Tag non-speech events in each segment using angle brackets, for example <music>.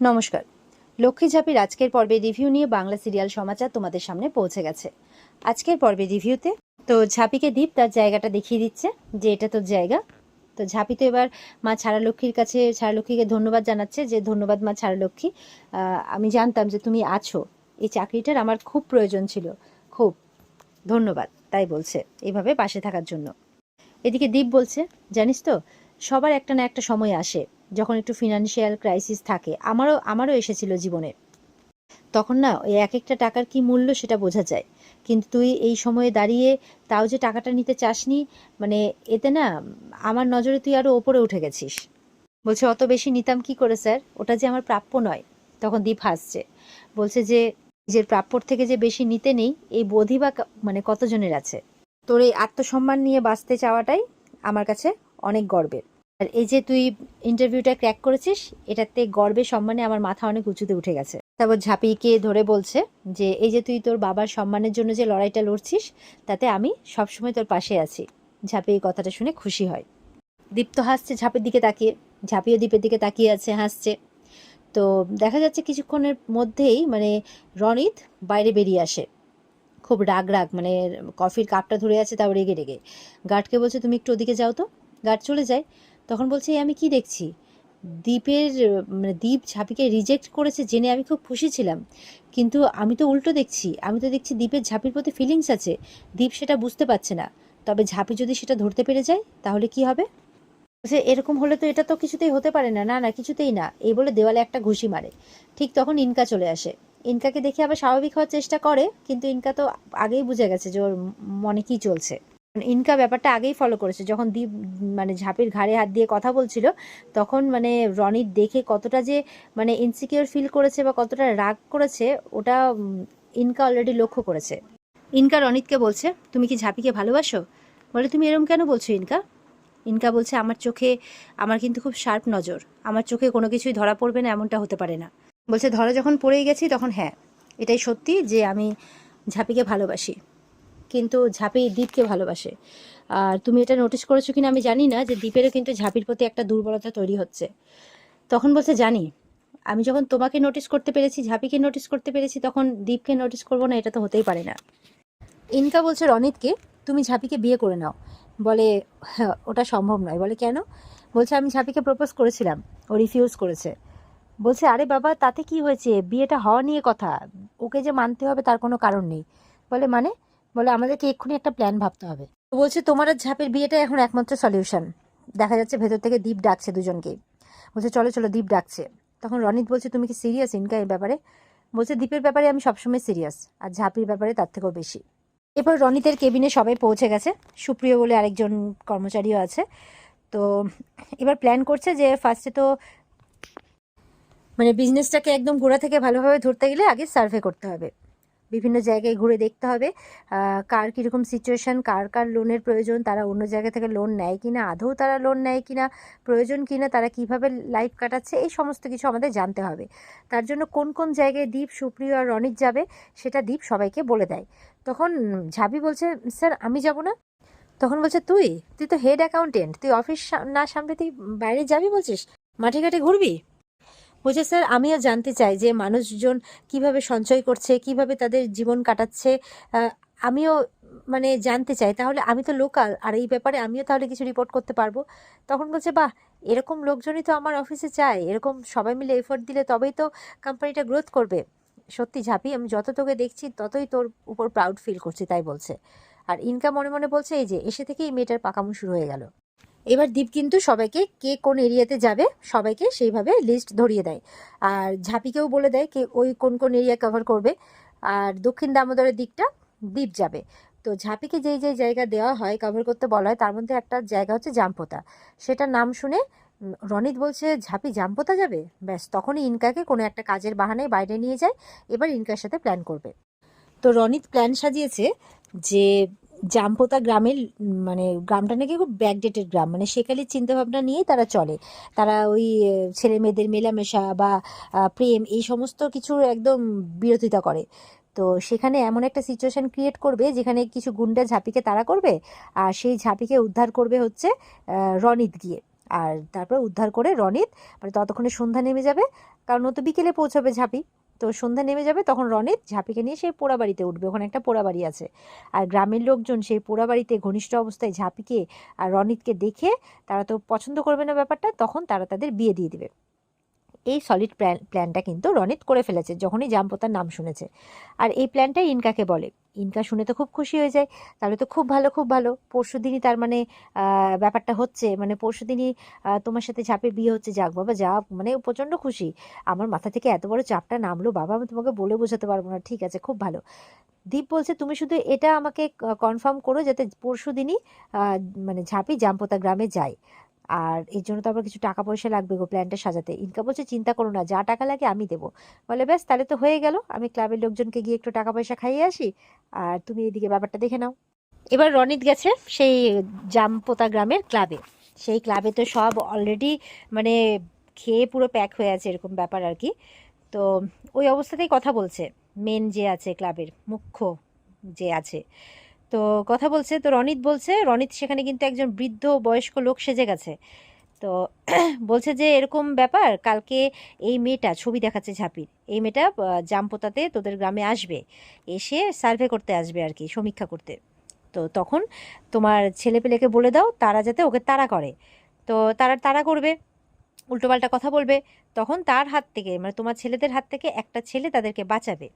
নমস্কার। লক্ষ্মী ঝাঁপির আজকের পর্বে রিভিউ নিয়ে বাংলা সিরিয়াল সমাচার তোমাদের সামনে পৌঁছে গেছে। আজকের পর্বে রিভিউতে তো ঝাঁপিকে দীপ তার জায়গাটা দেখিয়ে দিচ্ছে যে এটা তোর জায়গা। তো ঝাঁপি তো এবার মা ছাড়া লক্ষ্মীর কাছে ছাড়া লক্ষ্মীকে ধন্যবাদ জানাচ্ছে যে ধন্যবাদ মা ছাড়া লক্ষ্মী আমি জানতাম যে তুমি আছো। এই চাকরিটার আমার খুব প্রয়োজন ছিল। খুব। ধন্যবাদ, তাই বলছে। এইভাবে পাশে থাকার জন্য। এদিকে দীপ বলছে, জানিস তো, সবার একটা না একটা সময় আসে। যখন একটু ফিনান্সিয়াল ক্রাইসিস থাকে, আমারও আমারও এসেছিল জীবনে। তখন না, ওই এক একটা টাকার কি মূল্য সেটা বোঝা যায়। কিন্তু তুই এই সময়ে দাঁড়িয়ে তাও যে টাকাটা নিতে চাসনি মানে এতে না, আমার নজরে তুই আরও ওপরে উঠে গেছিস। বলছে, অত বেশি নিতাম কি করে, স্যার? ওটা যে আমার প্রাপ্য নয়। তখন দীপ হাসছে। বলছে যে, নিজের প্রাপ্যর থেকে যে বেশি নিতে নেই, এই বোধি বা মানে কতজনের আছে? তোর এই আত্মসম্মান নিয়ে বাঁচতে চাওয়াটাই আমার কাছে অনেক গর্বের। আর এই যে তুই ইন্টারভিউটা ক্র্যাক করেছিস, এটাতে গর্বে সম্মানে আমার মাথা অনেক উঁচুতে উঠে গেছে। তারপর ঝাঁপিকে ধরে বলছে যে, এই যে তুই তোর বাবার সম্মানের জন্য যে লড়াইটা লড়ছিস, তাতে আমি সবসময় তোর পাশে আছি। ঝাঁপি এই কথাটা শুনে খুশি হয়। দীপ তো হাসছে, ঝাঁপের দিকে তাকিয়ে, ঝাঁপিও দীপের দিকে তাকিয়ে আছে, হাসছে। তো দেখা যাচ্ছে কিছুক্ষণের মধ্যেই মানে রনিত বাইরে বেরিয়ে আসে। খুব রাগ রাগ মানে কফির কাপটা ধরে আছে তাও রেগে রেগে। গার্ডকে বলছে, তুমি একটু ওদিকে যাও তো। গার্ড চলে যায়। তখন বলছে, "এই আমি কি দেখছি? দ্বীপের মানে দ্বীপ ঝাঁপিকে রিজেক্ট করেছে জেনে আমি খুব খুশি ছিলাম। কিন্তু আমি তো উল্টো দেখছি, আমি তো দেখছি দ্বীপের ঝাঁপির প্রতি ফিলিংস আছে। দ্বীপ সেটা বুঝতে পারছে না। তবে ঝাঁপি যদি সেটা ধরতে পেরে যায়, তাহলে কি হবে? বলছে এরকম হলে তো এটা তো কিছুতেই হতে পারে না। না না, কিছুতেই না। এই বলে দেওয়ালে একটা ঘুষি মারে। ঠিক তখন ইনকা চলে আসে। ইনকাকে দেখে আবার স্বাভাবিক হওয়ার চেষ্টা করে, কিন্তু ইনকা তো আগেই বুঝে গেছে যে ওর মনে কি চলছে। ইনকা ব্যাপারটা আগেই ফলো করেছে। যখন দীপ মানে ঝাঁপির ঘাড়ে হাত দিয়ে কথা বলছিল, তখন মানে রনির দেখে কতটা যে মানে ইনসিকিউর ফিল করেছে বা কতটা রাগ করেছে, ওটা ইনকা অলরেডি লক্ষ্য করেছে। ইনকা রনিতকে বলছে, তুমি কি ঝাঁপিকে ভালোবাসো? বলে, তুমি এরম কেন বলছো ইনকা? ইনকা বলছে, আমার চোখে, আমার কিন্তু খুব শার্প নজর। আমার চোখে কোনো কিছুই ধরা পড়বে না, এমনটা হতে পারে না। বলছে, ধরা যখন পড়েই গেছি তখন হ্যাঁ এটাই সত্যি যে আমি ঝাঁপিকে ভালোবাসি। কিন্তু ঝাঁপি দ্বীপকে ভালোবাসে। আর তুমি এটা নোটিস করেছ কিনা আমি জানি না যে দ্বীপেরও কিন্তু ঝাঁপির প্রতি একটা দুর্বলতা তৈরি হচ্ছে। তখন বলছে জানি। আমি যখন তোমাকে নোটিস করতে পেরেছি ঝাঁপিকে নোটিস করতে পেরেছি তখন দ্বীপকে নোটিস করব না এটা তো হতেই পারে না। ইনকা বলছে রনিতকে তুমি ঝাঁপিকে বিয়ে করে নাও। বলে "হ্যাঁ, ওটা সম্ভব নয়। বলে কেন? বলছে আমি ঝাঁপিকে প্রপোজ করেছিলাম ও রিফিউজ করেছে। বলছে আরে বাবা তাতে কি হয়েছে? বিয়েটা হওয়া নিয়ে কথা। ওকে যে মানতে হবে তার কোনো কারণ নেই। বলে মানে? বলে, আমাদেরকে এক্ষুনি একটা প্ল্যান ভাবতে হবে। তো বলছে, তোমার আর ঝাঁপের বিয়েটা এখন একমাত্র সলিউশন দেখা যাচ্ছে ভেতর থেকে দ্বীপ ডাকছে দুজনকেই বলছে, চলো চলো দ্বীপ ডাকছে। তখন রনিত বলছে, তুমি কি সিরিয়াস ইনকা এই ব্যাপারে? বলছে দ্বীপের ব্যাপারে আমি সবসময় সিরিয়াস আর ঝাঁপির ব্যাপারে তার থেকেও বেশি। এরপর রনিতের কেবিনে সবাই পৌঁছে গেছে। সুপ্রিয় বলে আরেকজন কর্মচারীও আছে। তো এবার প্ল্যান করছে যে ফার্স্টে তো মানে বিজনেসটাকে একদম গোড়া থেকে ভালোভাবে ধরতে গেলে আগে সার্ভে করতে হবে। বিভিন্ন জায়গায় ঘুরে দেখতে হবে। কার কীরকম সিচুয়েশন কার কার লোনের প্রয়োজন, তারা অন্য জায়গা থেকে লোন নেয় কিনা, আদৌ তারা লোন নেয় কিনা, প্রয়োজন কিনা, তারা কীভাবে লাইফ কাটাচ্ছে, এই সমস্ত কিছু আমাদের জানতে হবে। তার জন্য কোন কোন জায়গায় দ্বীপ, সুপ্রিয় আর রনিত যাবে, সেটা দ্বীপ সবাইকে বলে দেয়। তখন ঝাবি বলছে, স্যার, আমি যাব না? তখন বলছে, তুই? তুই তো হেড অ্যাকাউন্টেন্ট তুই অফিস না সামনে তুই বাইরে যাবি বলছিস? মাঠে ঘাটে ঘুরবি? বলছে স্যার, আমিও জানতে চাই যে মানুষজন কীভাবে সঞ্চয় করছে, কীভাবে তাদের জীবন কাটাচ্ছে। আমিও মানে জানতে চাই, তাহলে আমি তো লোকাল, আর এই ব্যাপারে আমিও তাহলে কিছু রিপোর্ট করতে পারব। তখন বলছে, বাহ, এরকম লোকজনই তো আমার অফিসে চায়, এরকম সবাই মিলে এফোর্ট দিলে তবেই তো কোম্পানিটা গ্রোথ করবে। সত্যি ঝাঁপি, আমি যত তোকে দেখছি, ততই তোর উপর প্রাউড ফিল করছি, তাই বলছে। আর ইনকা মনে মনে বলছে, এই যে, এসে থেকেই মেয়েটার পাকামো শুরু হয়ে গেল। এবার দীপ কিন্তু সবাইকে কে কোন এরিয়াতে যাবে, সবাইকে সেইভাবে লিস্ট ধরিয়ে দেয়। আর ঝাঁপিকেও বলে দেয় কে ওই কোন কোন এরিয়া কভার করবে। আর দক্ষিণ দামোদরের দিকটা দ্বীপ যাবে। তো ঝাঁপিকে যেই যেই জায়গা দেওয়া হয় কভার করতে বলা হয়, তার মধ্যে একটা জায়গা হচ্ছে জামপোতা। সেটার নাম শুনে রনিত বলছে, ঝাঁপি জামপোতা যাবে? ব্যাস, তখনই ইনকাকে কোনো একটা কাজের বাহানায় বাইরে নিয়ে যায়, এবার ইনকার সাথে প্ল্যান করবে। তো রনিত প্ল্যান সাজিয়েছে যে জামপোতা গ্রামের মানে গ্রামটা নাকি খুব ব্যাকডেটেড গ্রাম মানে সেকালের চিন্তাভাবনা নিয়েই তারা চলে। তারা ওই ছেলে মেয়েদের মেলামেশা বা প্রেম এই সমস্ত কিছুর একদম বিরোধিতা করে। তো সেখানে এমন একটা সিচুয়েশন ক্রিয়েট করবে যেখানে কিছু গুন্ডা ঝাঁপিকে তাড়া করবে আর সেই ঝাঁপিকে উদ্ধার করবে হচ্ছে রনিত গিয়ে। আর তারপর উদ্ধার করে রনিত মানে ততক্ষণে সন্ধ্যা নেমে যাবে, কারণ ও তো বিকেলে পৌঁছাবে ঝাঁপি। তো সন্ধ্যা নেমে যাবে, তখন রনিত ঝাঁপিকে নিয়ে সেই পোড়া বাড়িতে উঠবে। ওখানে একটা পোড়া বাড়ি আছে। আর গ্রামের লোকজন সেই পোড়া বাড়িতে ঘনিষ্ঠ অবস্থায় ঝাঁপিকে আর রনিতকে দেখে তারা তো পছন্দ করবে না ব্যাপারটা, তখন তারা তাদের বিয়ে দিয়ে দিবে। এই সলিড প্ল্যান প্ল্যানটা কিন্তু রনিত করে ফেলেছে, যখনই জামপোতার নাম শুনেছে। আর এই প্ল্যানটাই ইনকাকে বলে। ইনকা শুনে তো খুব খুশি হয়ে যায়। তাহলে তো খুব ভালো খুব ভালো। পরশু দিনই তার মানে ব্যাপারটা হচ্ছে মানে পরশু দিনই তোমার সাথে ঝাপের বিয়ে হচ্ছে, যাক বাবা, যা মানে প্রচণ্ড খুশি। আমার মাথা থেকে এত বড় চাপটা নামলো, বাবা, আমি তোমাকে বলে বোঝাতে পারব না। ঠিক আছে, খুব ভালো। দীপ বলছে, তুমি শুধু এটা আমাকে কনফার্ম করো যাতে পরশু দিনই মানে ঝাঁপি জামপোতা গ্রামে যায়। আর এর জন্য তো আবার কিছু টাকা পয়সা লাগবে গো প্ল্যানটা সাজাতে। ইনকা বলছে, চিন্তা করো না, যা টাকা লাগে আমি দেবো। বলে, ব্যাস, তাহলে তো হয়ে গেল। আমি ক্লাবের লোকজনকে গিয়ে একটু টাকা পয়সা খাইয়ে আসি, আর তুমি এদিকে ব্যাপারটা দেখে নাও। এবার রনিত গেছে সেই জামপোতা গ্রামের ক্লাবে। সেই ক্লাবে তো সব অলরেডি মানে খেয়ে পুরো প্যাক হয়ে আছে এরকম ব্যাপার আর কি। তো ওই অবস্থাতেই কথা বলছে। মেন যে আছে ক্লাবের, মুখ্য যে আছে। তো কথা বলছে, তো রনিত বলছে, রনিত সেখানে কিন্তু একজন বৃদ্ধ বয়স্ক লোক সেজে গেছে। তো <clears throat> বলছে যে এরকম ব্যাপার, কালকে এই মেয়েটা ছবি দেখাচ্ছে ঝাঁপির, এই মেয়েটা জামপোতাতে তোদের গ্রামে আসবে, এসে সার্ভে করতে আসবে আর কি, সমীক্ষা করতে। তো তখন তোমার ছেলেপেলেকে বলে দাও, তারা যাতে ওকে তাড়া করে। তো তারা তাড়া করবে, উল্টোপাল্টা কথা বলবে, তখন তার হাত থেকে মানে তোমার ছেলেদের হাত থেকে একটা ছেলে তাদেরকে বাঁচাবে।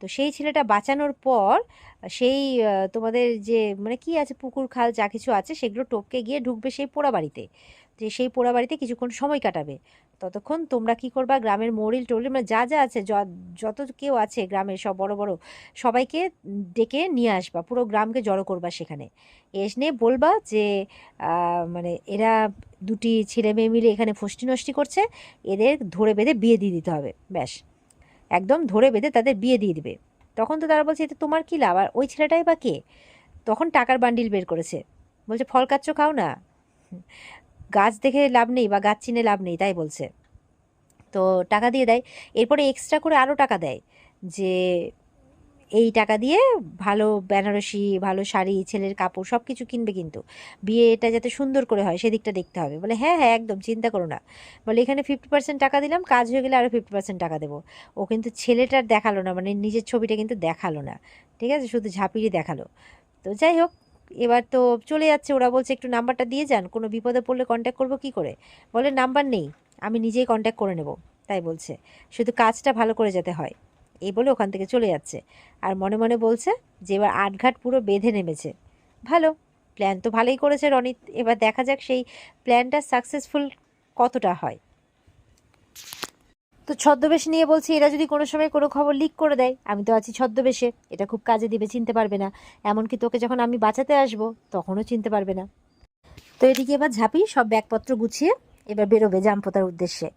তো সেই ছেলেটা বাঁচানোর পর, সেই তোমাদের যে মানে কি আছে, পুকুর, খাল যা কিছু আছে, সেগুলো টপকে গিয়ে ঢুকবে সেই পোড়া বাড়িতে যে সেই পোড়া বাড়িতে কিছুক্ষণ সময় কাটাবে। ততক্ষণ তোমরা কি করবা, গ্রামের মরিল টরিল মানে যা যা আছে যত কেউ আছে গ্রামের সব বড় বড়, সবাইকে ডেকে নিয়ে আসবা, পুরো গ্রামকে জড়ো করবা সেখানে। এসে বলবা যে মানে এরা দুটি ছেলে মেয়ে মিলে এখানে ফষ্টি নষ্টি করছে, এদের ধরে বেঁধে বিয়ে দিয়ে দিতে হবে, ব্যাস। একদম ধরে বেঁধে তাদের বিয়ে দিয়ে দিবে। তখন তো তারা বলছে, এতে তোমার কী লাভ? আর ওই ছেলেটাই বা কে? তখন টাকার বান্ডিল বের করেছে। বলছে, ফল কাচ্ছ, খাও না। গাছ দেখে লাভ নেই বা গাছ চিনে লাভ নেই, তাই বলছে। তো টাকা দিয়ে দেয়। এরপরে এক্সট্রা করে আরও টাকা দেয় যে এই টাকা দিয়ে ভালো বেনারসি, ভালো শাড়ি, ছেলের কাপড় সব কিছু কিনবে কিন্তু। বিয়েটা যাতে সুন্দর করে হয় সেদিকটা দেখতে হবে। বলে হ্যাঁ হ্যাঁ একদম, চিন্তা করো না। বলে, এখানে ফিফটি পার্সেন্ট টাকা দিলাম, কাজ হয়ে গেলে আরও ফিফটি পার্সেন্ট টাকা দেবো। ও কিন্তু ছেলেটার দেখাল না মানে নিজের ছবিটা কিন্তু দেখাল না। ঠিক আছে? শুধু ঝাঁপিরই দেখাল। তো যাই হোক, এবার তো চলে যাচ্ছে। ওরা বলছে, একটু নাম্বারটা দিয়ে যান, কোনো বিপদে পড়লে কন্ট্যাক্ট করব কি করে? বলে, নাম্বার নেই, আমি নিজেই কন্ট্যাক্ট করে নেব। তাই বলছে। শুধু কাজটা ভালো করে যেতে হয়। এই বলে ওখান থেকে চলে যাচ্ছে। আর মনে মনে বলছে যে এবার আটঘাট পুরো বেঁধে নেমেছে। ভালো প্ল্যান তো ভালোই করেছে রনিত। এবার দেখা যাক সেই প্ল্যানটা সাকসেসফুল কতটা হয়। তো ছদ্মবেশ নিয়ে বলছি, এরা যদি কোনো সময় কোনো খবর লিক করে দেয়, আমি তো আছি ছদ্মবেশে, এটা খুব কাজে দিবে, চিনতে পারবে না। এমনকি তোকে যখন আমি বাঁচাতে আসব, তখনও চিনতে পারবে না। তো এদিকে এবার ঝাঁপি সব ব্যাগপত্র গুছিয়ে এবার বেরোবে জামপোতার উদ্দেশ্যে।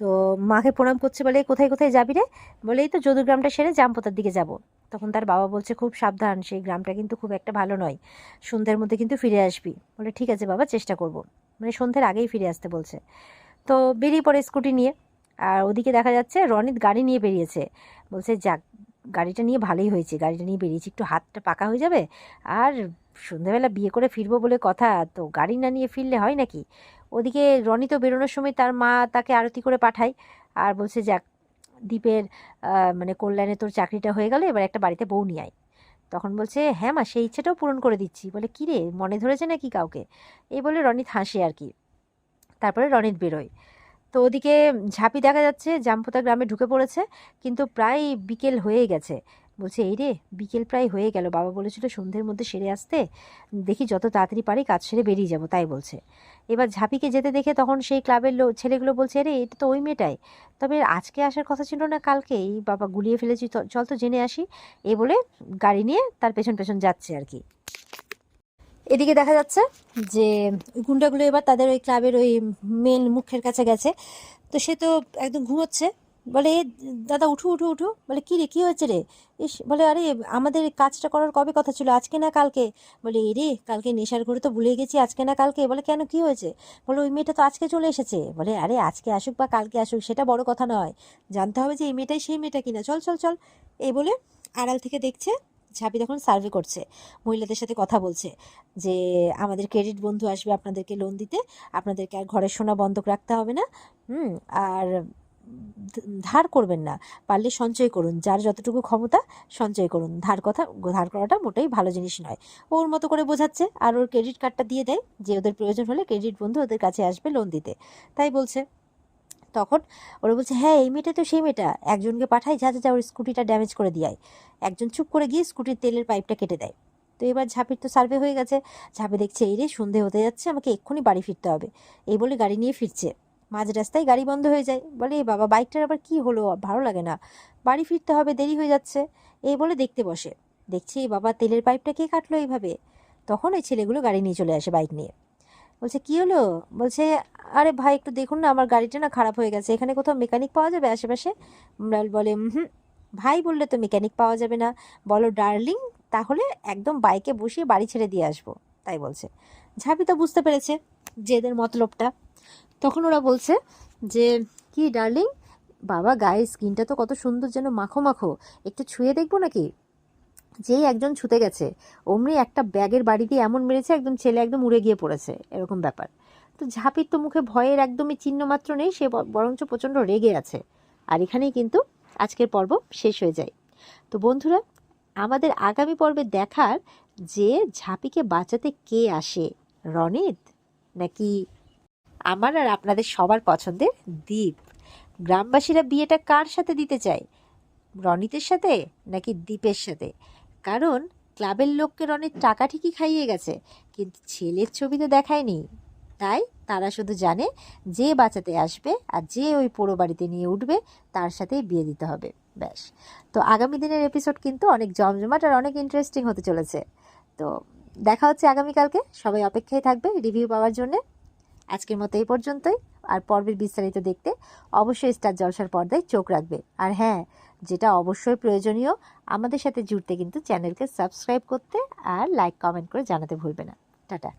তো মাকে প্রণাম করছে বলে, কোথায় কোথায় যাবি রে? বলে, এই তো যদু গ্রামটা সেরে জামপোতার দিকে যাব। তখন তার বাবা বলছে, খুব সাবধান, সেই গ্রামটা কিন্তু খুব একটা ভালো নয়। সন্ধ্যের মধ্যে কিন্তু ফিরে আসবি। বলে, ঠিক আছে বাবা, চেষ্টা করব। মানে সন্ধ্যের আগেই ফিরে আসতে বলছে। তো বেরিয়ে পড়ে স্কুটি নিয়ে, আর ওদিকে দেখা যাচ্ছে রনিত গাড়ি নিয়ে বেরিয়েছে। বলছে, যাক, গাড়িটা নিয়ে ভালোই হয়েছে, গাড়িটা নিয়ে বেরিয়েছি, একটু হাতটা পাকা হয়ে যাবে? আর সন্ধ্যাবেলা বিয়ে করে ফিরবো বলে কথা, তো গাড়ি না নিয়ে ফিরলে হয় নাকি? ওদিকে রনি তো বেরোনোর সময় তার মা তাকে আরতি করে পাঠায় আর বলছে, যাক দ্বীপের মানে কল্যাণে তোর চাকরিটা হয়ে গেল, এবার একটা বাড়িতে বউ নিয়ে আয়। তখন বলছে হ্যাঁ মা, সেই ইচ্ছেটাও পূরণ করে দিচ্ছি। বলে, কী রে, মনে ধরেছে নাকি কাউকে? এই বলে রনিত হাসে আর কি। তারপরে রনিত বেরোয়। তো ওদিকে ঝাঁপি দেখা যাচ্ছে, জামপোতা গ্রামে ঢুকে পড়েছে, কিন্তু প্রায় বিকেল হয়ে গেছে। বলছে, এই রে, বিকেল প্রায় হয়ে গেল। বাবা বলেছিল সন্ধ্যের মধ্যে সেরে আসতে। দেখি যত তাড়াতাড়ি পারি কাজ সেরে বেরিয়ে যাব। তাই বলছে। এবার ঝাঁপিকে যেতে দেখে তখন সেই ক্লাবের লো ছেলেগুলো বলছে, আরে, এটা তো ওই মেয়েটাই। তবে আজকে আসার কথা ছিল না কালকেই বাবা গুলিয়ে ফেলেছি। চল তো জেনে আসি। এ বলে গাড়ি নিয়ে তার পেছন পেছন যাচ্ছে আর কি। এদিকে দেখা যাচ্ছে যে গুন্ডাগুলো এবার তাদের ওই ক্লাবের ওই মেন মুখের কাছে গেছে। তো সে তো একদম ঘুমোচ্ছে। বলে "এ, দাদা উঠু উঠু উঠু। বলে কী রে কী হয়েছে রে? ইস বলে আরে আমাদের কাজটা করার কবে কথা ছিল? আজকে না কালকে? বলে এ রে কালকে নেশার ঘরে তো ভুলে গেছি আজকে না কালকে? বলে কেন কি হয়েছে? বলে ওই মেয়েটা তো আজকে চলে এসেছে। বলে আরে আজকে আসুক বা কালকে আসুক সেটা বড় কথা নয়। জানতে হবে যে এই মেয়েটাই সেই মেয়েটা কিনা। চল চল চল। এই বলে আড়াল থেকে দেখছে ঝাঁপি তখন সার্ভে করছে মহিলাদের সাথে কথা বলছে যে আমাদের ক্রেডিট বন্ধু আসবে আপনাদেরকে লোন দিতে। আপনাদেরকে আর ঘরের সোনা বন্ধক রাখতে হবে না। হুম আর ধার করবেন না। পারলে সঞ্চয় করুন। যার যতটুকু ক্ষমতা, সঞ্চয় করুন। ধার কথা, ধার করাটা মোটেই ভালো জিনিস নয়। ওর মতো করে বোঝাচ্ছে আর ওর ক্রেডিট কার্ডটা দিয়ে দেয় যে ওদের প্রয়োজন হলে ক্রেডিট বন্ধু ওদের কাছে আসবে লোন দিতে। তাই বলছে। তখন ওরা বলছে হ্যাঁ এই মেয়েটা তো সেই মেয়েটা। একজনকে পাঠাই, যা যা যা, ওর স্কুটিটা ড্যামেজ করে দিয়ায় একজন চুপ করে গিয়ে স্কুটির তেলের পাইপটা কেটে দেয়। তো এবার ঝাঁপির তো সার্ভে হয়ে গেছে। ঝাঁপে দেখছে, এই রে, সন্ধে হতে যাচ্ছে, আমাকে এক্ষুনি বাড়ি ফিরতে হবে। এই বলে গাড়ি নিয়ে ফিরছে। মাঝ রাস্তায় গাড়ি বন্ধ হয়ে যায়। বলে বাবা, বাইকটার আবার কি হলো? ভালো লাগে না। বাড়ি ফিরতে হবে, দেরি হয়ে যাচ্ছে। এই বলে দেখতে বসে। দেখছি বাবা, তেলের পাইপটা কে কাটলো এইভাবে? তখন ওই ছেলেগুলো গাড়ি নিয়ে চলে আসে বাইক নিয়ে। বলছে, কি হলো? বলছে, আরে ভাই, একটু দেখুন না, আমার গাড়িটা না খারাপ হয়ে গেছে। এখানে কোথাও মেকানিক পাওয়া যাবে আশেপাশে? বলে হুম। ভাই বললে তো মেকানিক পাওয়া যাবে না। বলো, ডার্লিং, তাহলে একদম বাইকে বসিয়ে বাড়ি ছেড়ে দিয়ে আসব। তাই বলছে। ঝাঁপি তো বুঝতে পেরেছে যে এদের মতলবটা। তখন ওরা বলছে যে, কি ডার্লিং? বাবা গায়ের স্কিনটা তো কত সুন্দর যেন মাখো মাখো। একটু ছুঁয়ে দেখব নাকি? যেই একজন ছুতে গেছে, অমনি একটা ব্যাগের বাড়ি দিয়ে এমন মেরেছে, একদম ছেলে একদম উড়ে গিয়ে পড়েছে, এরকম ব্যাপার। তো ঝাঁপির তো মুখে ভয়ের একদমই চিহ্ন মাত্র নেই, সে বরঞ্চ প্রচণ্ড রেগে আছে। আর এখানেই কিন্তু আজকের পর্ব শেষ হয়ে যায়। তো বন্ধুরা, আমাদের আগামী পর্বে দেখার যে ঝাঁপিকে বাঁচাতে কে আসে, রনিত নাকি আমার আর আপনাদের সবার পছন্দের দ্বীপ গ্রামবাসীরা বিয়েটা কার সাথে দিতে চায়? রনিতের সাথে নাকি দ্বীপের সাথে? কারণ ক্লাবের লোককে রনিত টাকা ঠিকই খাইয়ে গেছে, কিন্তু ছেলের ছবি তো দেখায়নি। তাই তারা শুধু জানে যে বাঁচাতে আসবে আর যে ওই পোড়ো বাড়িতে নিয়ে উঠবে, তার সাথেই বিয়ে দিতে হবে। ব্যাস। তো আগামী দিনের এপিসোড কিন্তু অনেক জমজমাট আর অনেক ইন্টারেস্টিং হতে চলেছে। তো দেখা হচ্ছে আগামীকালকে। সবাই অপেক্ষায় থাকবে রিভিউ পাওয়ার জন্যে। আজকের মতো এই পর্যন্তই। আর পর্বের বিস্তারিত দেখতে অবশ্যই স্টার জলসার পর্দায় চোখ রাখবে। আর হ্যাঁ যেটা অবশ্যই প্রয়োজনীয়, আমাদের সাথে জুড়তে কিন্তু চ্যানেলকে সাবস্ক্রাইব করতে আর লাইক, কমেন্ট করে জানাতে ভুলবে না। টাটা।